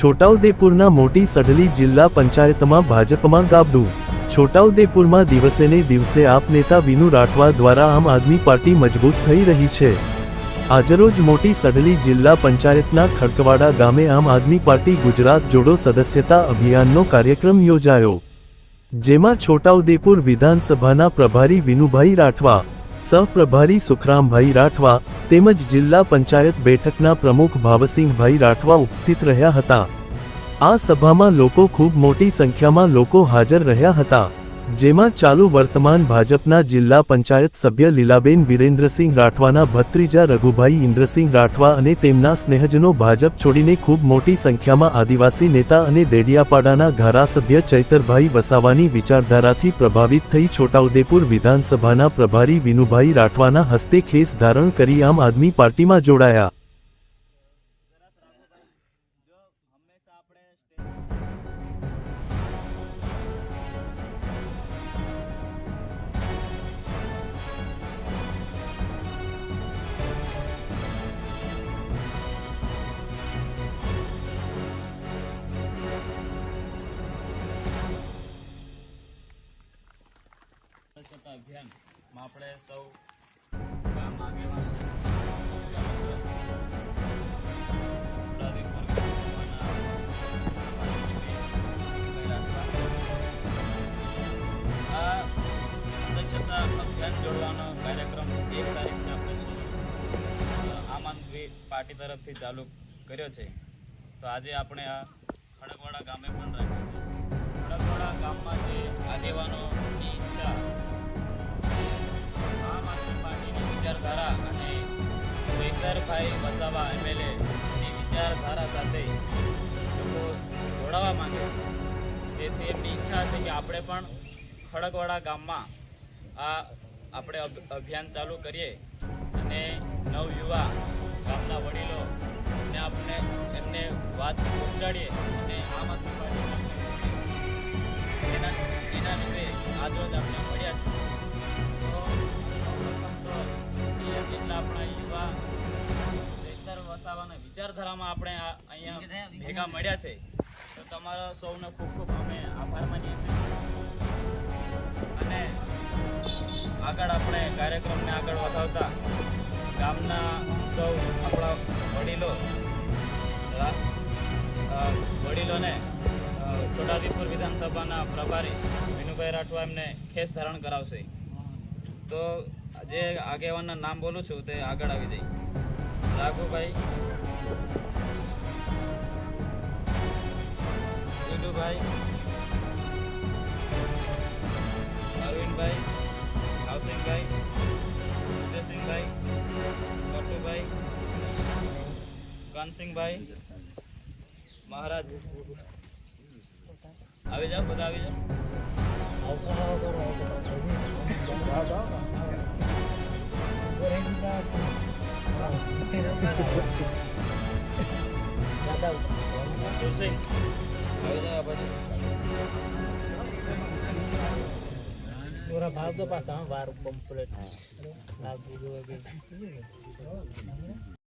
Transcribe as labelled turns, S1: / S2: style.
S1: છોટાઉદેપુરના મોટી સઢલી જિલ્લા પંચાયતમાં ભાજપમાં ગાબડું. છોટાઉદેપુરમાં દિવસે ને દિવસે આપ નેતા વિનુ રાઠવા દ્વારા આમ આદમી પાર્ટી મજબૂત થઈ રહી છે. આજરોજ મોટી સઢલી જિલ્લા પંચાયતના ખડકવાડા ગામે આમ આદમી પાર્ટી ગુજરાત જોડો સદસ્યતા અભિયાનનો કાર્યક્રમ યોજાયો. જેમાં છોટાઉદેપુર વિધાનસભાના પ્રભારી વિનુભાઈ રાઠવા સહપ્રભારી સુખરામભાઈ રાઠવા તેમજ જિલ્લા પંચાયત બેઠકના પ્રમુખ ભાવસિંહભાઈ રાઠવા ઉપસ્થિત રહ્યા હતા. આ સભામાં લોકો ખૂબ મોટી સંખ્યામાં લોકો હાજર રહ્યા હતા. જેમાં ચાલુ વર્તમાન ભાજપના જિલ્લા પંચાયત સભ્ય લીલાબેન વિરેન્દ્રસિંહ રાઠવાના ભત્રીજા રઘુભાઈ ઇન્દ્રસિંહ રાઠવા અને તેમના સ્નેહજનો ભાજપ છોડીને ખૂબ મોટી સંખ્યામાં આદિવાસી નેતા અને દેડિયાપાડાના ધારાસભ્ય ચૈતરભાઈ વસાવાની વિચારધારાથી પ્રભાવિત થઈ છોટાઉદેપુર વિધાનસભાના પ્રભારી વિનુભાઈ રાઠવાના હસ્તે ખેસ ધારણ કરી આમ આદમી પાર્ટીમાં જોડાયા.
S2: સ્વચ્છતા અભિયાનમાં આપણે સૌ ગામ આગેવાન જોડવાનો કાર્યક્રમ એક તારીખને આપણે પાર્ટી તરફથી ચાલુ કર્યો છે તો આજે આપણે આ ખડકવાડા ગામે પણ વિચારધારા અને ચૈતરભાઈ વસાવા એમએલએ ની વિચારધારા સાથે લોકો જોડાવા માંગે. તેથી એમની ઈચ્છા હતી કે આપણે પણ ખડકવાડા ગામમાં આ આપણે અભ- અભિયાન ચાલુ કરીએ અને નવયુવા ગામના વડીલો ને આપણે એમને વાત પહોંચાડીએ અને આમ આદમી આપણે એના એના લીધે આજરોજ આપણે મળ્યા છે વસાવાના વિચારધારામાં આપણે અહીંયા ભેગા મળ્યા છે. તો તમારા સૌનો ખૂબ ખૂબ અમે આભાર માનીએ છીએ. અને આગળ આપણે કાર્યક્રમને આગળ વધાવતા ગામના સૌ આપણા વડીલો વડીલોને છોટાઉદેપુર વિધાનસભાના પ્રભારી વિનુભાઈ રાઠવા એમને ખેસ ધારણ કરાવશે. તો જે આગેવાનના નામ બોલું છું તે આગળ આવી જાય. રાઘુભાઈ દિલુભાઈ અરવિંદભાઈ આવસિંગભાઈ ઉદયસિંહભાઈ કટુભાઈ કાનસિંહભાઈ મહારાજ. આવી જાઓ બધા આવી જાઓ. આ બાજુ
S3: તો પાછા વાર કમ્પ્લીટ લાગુ